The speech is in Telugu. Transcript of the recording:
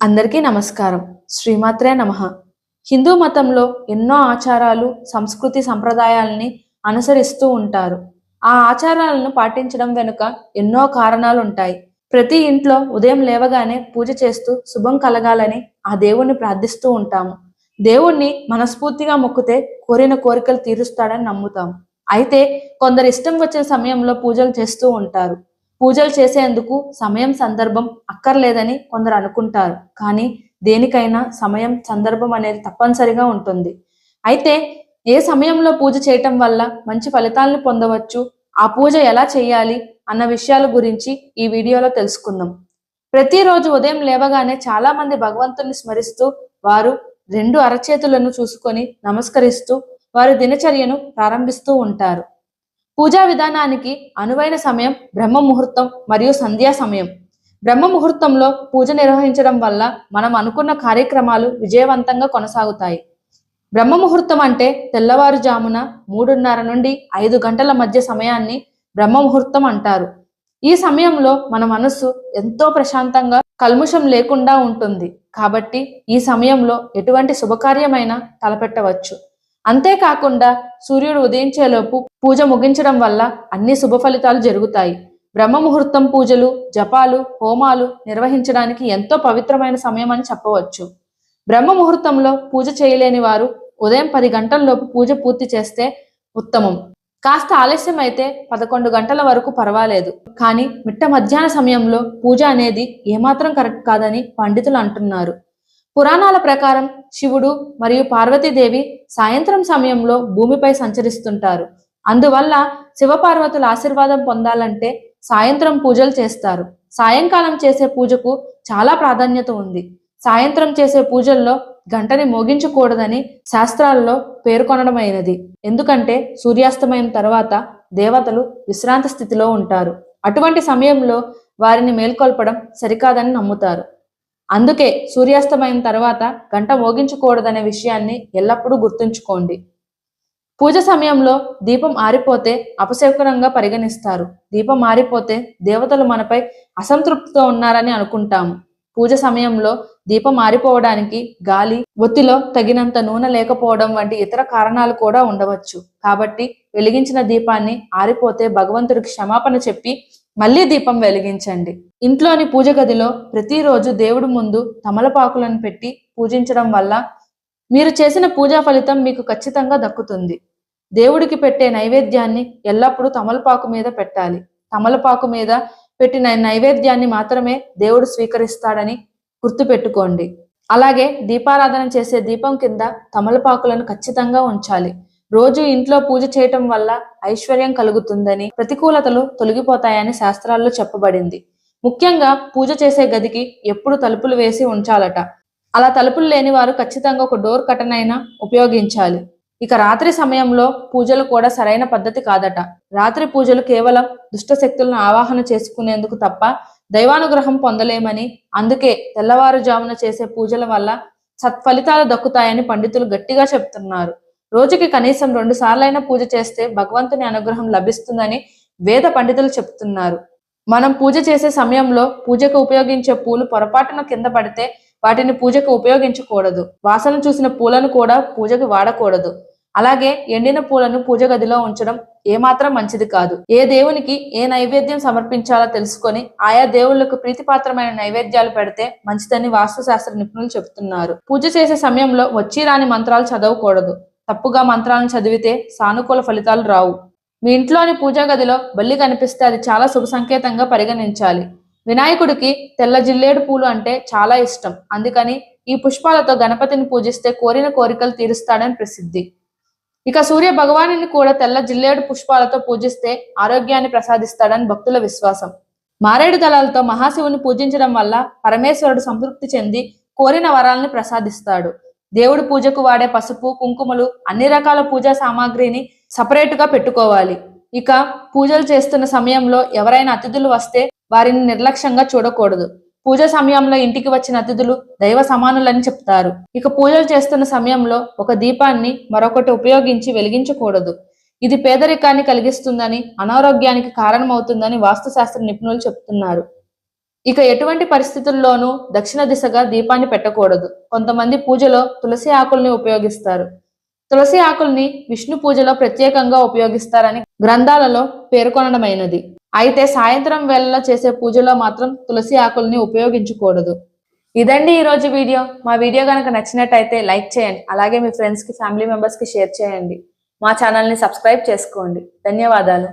అందరికీ నమస్కారం. శ్రీమాత్రే నమః. హిందూ మతంలో ఎన్నో ఆచారాలు సంస్కృతి సంప్రదాయాలని అనుసరిస్తూ ఉంటారు. ఆ ఆచారాలను పాటించడం వెనుక ఎన్నో కారణాలు ఉంటాయి ప్రతి ఇంట్లో ఉదయం లేవగానే పూజ చేస్తూ శుభం కలగాలని ఆ దేవుణ్ణి ప్రార్థిస్తూ ఉంటాము. దేవుణ్ణి మనస్ఫూర్తిగా మొక్కితే కోరిన కోరికలు తీరుస్తాడని నమ్ముతాం అయితే కొందరు ఇష్టం వచ్చిన సమయంలో పూజలు చేస్తూ ఉంటారు. పూజలు చేసేందుకు సమయం సందర్భం అక్కర్లేదని కొందరు అనుకుంటారు. కానీ దేనికైనా సమయం సందర్భం అనేది తప్పనిసరిగా ఉంటుంది. అయితే ఏ సమయంలో పూజ చేయటం వల్ల మంచి ఫలితాలను పొందవచ్చు? ఆ పూజ ఎలా చేయాలి? అన్న విషయాల గురించి ఈ వీడియోలో తెలుసుకుందాం. ప్రతిరోజు ఉదయం లేవగానే చాలా మంది భగవంతుని స్మరిస్తూ వారు రెండు అరచేతులను చూసుకొని నమస్కరిస్తూ వారి దినచర్యను ప్రారంభిస్తూ ఉంటారు. పూజా విధానానికి అనువైన సమయం బ్రహ్మ ముహూర్తం మరియు సంధ్యా సమయం. బ్రహ్మ ముహూర్తంలో పూజ నిర్వహించడం వల్ల మనం అనుకున్న కార్యక్రమాలు విజయవంతంగా కొనసాగుతాయి. బ్రహ్మ ముహూర్తం అంటే తెల్లవారుజామున మూడున్నర నుండి ఐదు గంటల మధ్య సమయాన్ని బ్రహ్మ ముహూర్తం అంటారు. ఈ సమయంలో మన మనస్సు ఎంతో ప్రశాంతంగా కల్ముషం లేకుండా ఉంటుంది. కాబట్టి ఈ సమయంలో ఎటువంటి శుభకార్యమైనా తలపెట్టవచ్చు. అంతేకాకుండా సూర్యుడు ఉదయించేలోపు పూజ ముగించడం వల్ల అన్ని శుభ ఫలితాలు జరుగుతాయి. బ్రహ్మ ముహూర్తం పూజలు జపాలు హోమాలు నిర్వహించడానికి ఎంతో పవిత్రమైన సమయం అని చెప్పవచ్చు. బ్రహ్మ ముహూర్తంలో పూజ చేయలేని వారు ఉదయం పది గంటల్లోపు పూజ పూర్తి చేస్తే ఉత్తమం. కాస్త ఆలస్యం అయితే పదకొండు గంటల వరకు పర్వాలేదు. కానీ మిట్ట మధ్యాహ్న సమయంలో పూజ అనేది ఏమాత్రం కరెక్ట్ కాదని పండితులు అంటున్నారు. పురాణాల ప్రకారం శివుడు మరియు పార్వతీదేవి సాయంత్రం సమయంలో భూమిపై సంచరిస్తుంటారు. అందువల్ల శివపార్వతుల ఆశీర్వాదం పొందాలంటే సాయంత్రం పూజలు చేస్తారు. సాయంకాలం చేసే పూజకు చాలా ప్రాధాన్యత ఉంది. సాయంత్రం చేసే పూజల్లో గంటని మోగించకూడదని శాస్త్రాల్లో పేర్కొనడమైనది. ఎందుకంటే సూర్యాస్తమయం తర్వాత దేవతలు విశ్రాంత స్థితిలో ఉంటారు. అటువంటి సమయంలో వారిని మేల్కొల్పడం సరికాదని నమ్ముతారు. అందుకే సూర్యాస్తమైన తర్వాత గంట మోగించకూడదనే విషయాన్ని ఎల్లప్పుడూ గుర్తుంచుకోండి. పూజ సమయంలో దీపం ఆరిపోతే అపశకునంగా పరిగణిస్తారు. దీపం ఆరిపోతే దేవతలు మనపై అసంతృప్తితో ఉన్నారని అనుకుంటాము. పూజ సమయంలో దీపం ఆరిపోవడానికి గాలి ఒత్తిలో తగినంత నూనె లేకపోవడం వంటి ఇతర కారణాలు కూడా ఉండవచ్చు. కాబట్టి వెలిగించిన దీపాన్ని ఆరిపోతే భగవంతుడికి క్షమాపణ చెప్పి మళ్ళీ దీపం వెలిగించండి. ఇంట్లోని పూజ గదిలో ప్రతిరోజు దేవుడి ముందు తమలపాకులను పెట్టి పూజించడం వల్ల మీరు చేసిన పూజా ఫలితం మీకు ఖచ్చితంగా దక్కుతుంది. దేవుడికి పెట్టే నైవేద్యాన్ని ఎల్లప్పుడూ తమలపాకు మీద పెట్టాలి. తమలపాకు మీద పెట్టిన నైవేద్యాన్ని మాత్రమే దేవుడు స్వీకరిస్తాడని గుర్తుపెట్టుకోండి. అలాగే దీపారాధన చేసే దీపం కింద తమలపాకులను ఖచ్చితంగా ఉంచాలి. రోజు ఇంట్లో పూజ చేయటం వల్ల ఐశ్వర్యం కలుగుతుందని ప్రతికూలతలు తొలగిపోతాయని శాస్త్రాల్లో చెప్పబడింది. ముఖ్యంగా పూజ చేసే గదికి ఎప్పుడు తలుపులు వేసి ఉంచాలట. అలా తలుపులు లేని వారు ఖచ్చితంగా ఒక డోర్ కటన్ ఉపయోగించాలి. ఇక రాత్రి సమయంలో పూజలు కూడా సరైన పద్ధతి కాదట. రాత్రి పూజలు కేవలం దుష్ట శక్తులను ఆవాహన చేసుకునేందుకు తప్ప దైవానుగ్రహం పొందలేమని అందుకే తెల్లవారుజామున చేసే పూజల వల్ల సత్ఫలితాలు దక్కుతాయని పండితులు గట్టిగా చెప్తున్నారు. రోజుకి కనీసం రెండు సార్లైనా పూజ చేస్తే భగవంతుని అనుగ్రహం లభిస్తుందని వేద పండితులు చెప్తున్నారు. మనం పూజ చేసే సమయంలో పూజకు ఉపయోగించే పూలు పొరపాటున కింద పడితే వాటిని పూజకు ఉపయోగించకూడదు. వాసన చూసిన పూలను కూడా పూజకు వాడకూడదు. అలాగే ఎండిన పూలను పూజ గదిలో ఉంచడం ఏమాత్రం మంచిది కాదు. ఏ దేవునికి ఏ నైవేద్యం సమర్పించాలో తెలుసుకొని ఆయా దేవుళ్ళకు ప్రీతిపాత్రమైన నైవేద్యాలు పెడితే మంచిదని వాస్తుశాస్త్ర నిపుణులు చెబుతున్నారు పూజ చేసే సమయంలో వచ్చి రాని మంత్రాలు చదవకూడదు. తప్పుగా మంత్రాలను చదివితే సానుకూల ఫలితాలు రావు. మీ ఇంట్లోని పూజా గదిలో బల్లి కనిపిస్తే అది చాలా శుభ సంకేతంగా పరిగణించాలి. వినాయకుడికి తెల్ల జిల్లేడు పూలు అంటే చాలా ఇష్టం. అందుకని ఈ పుష్పాలతో గణపతిని పూజిస్తే కోరిన కోరికలు తీరుస్తాడని ప్రసిద్ధి. ఇక సూర్య భగవానుని కూడా తెల్ల జిల్లేడు పుష్పాలతో పూజిస్తే ఆరోగ్యాన్ని ప్రసాదిస్తాడని భక్తుల విశ్వాసం. మారేడు దళాలతో మహాశివుని పూజించడం వల్ల పరమేశ్వరుడు సంతృప్తి చెంది కోరిన వరాలని ప్రసాదిస్తాడు. దేవుడి పూజకు వాడే పసుపు కుంకుమలు అన్ని రకాల పూజా సామాగ్రిని సపరేటుగా పెట్టుకోవాలి. ఇక పూజలు చేస్తున్న సమయంలో ఎవరైనా అతిథులు వస్తే వారిని నిర్లక్ష్యంగా చూడకూడదు. పూజ సమయంలో ఇంటికి వచ్చిన అతిథులు దైవ సమానులని చెప్తారు. ఇక పూజలు చేస్తున్న సమయంలో ఒక దీపాన్ని మరొకటి ఉపయోగించి వెలిగించకూడదు. ఇది పేదరికాన్ని కలిగిస్తుందని అనారోగ్యానికి కారణమవుతుందని వాస్తుశాస్త్ర నిపుణులు చెప్తున్నారు. ఇక ఎటువంటి పరిస్థితుల్లోనూ దక్షిణ దిశగా దీపాన్ని పెట్టకూడదు. కొంతమంది పూజలో తులసి ఆకుల్ని ఉపయోగిస్తారు. తులసి ఆకుల్ని విష్ణు పూజలో ప్రత్యేకంగా ఉపయోగిస్తారని గ్రంథాలలో పేర్కొనడమైనది. అయితే సాయంత్రం వేళలో చేసే పూజలో మాత్రం తులసి ఆకుల్ని ఉపయోగించకూడదు. ఇదండి ఈ రోజు వీడియో. మా వీడియో కనుక నచ్చినట్టయితే లైక్ చేయండి. అలాగే మీ ఫ్రెండ్స్కి ఫ్యామిలీ మెంబర్స్కి షేర్ చేయండి. మా ఛానల్ని సబ్స్క్రైబ్ చేసుకోండి. ధన్యవాదాలు.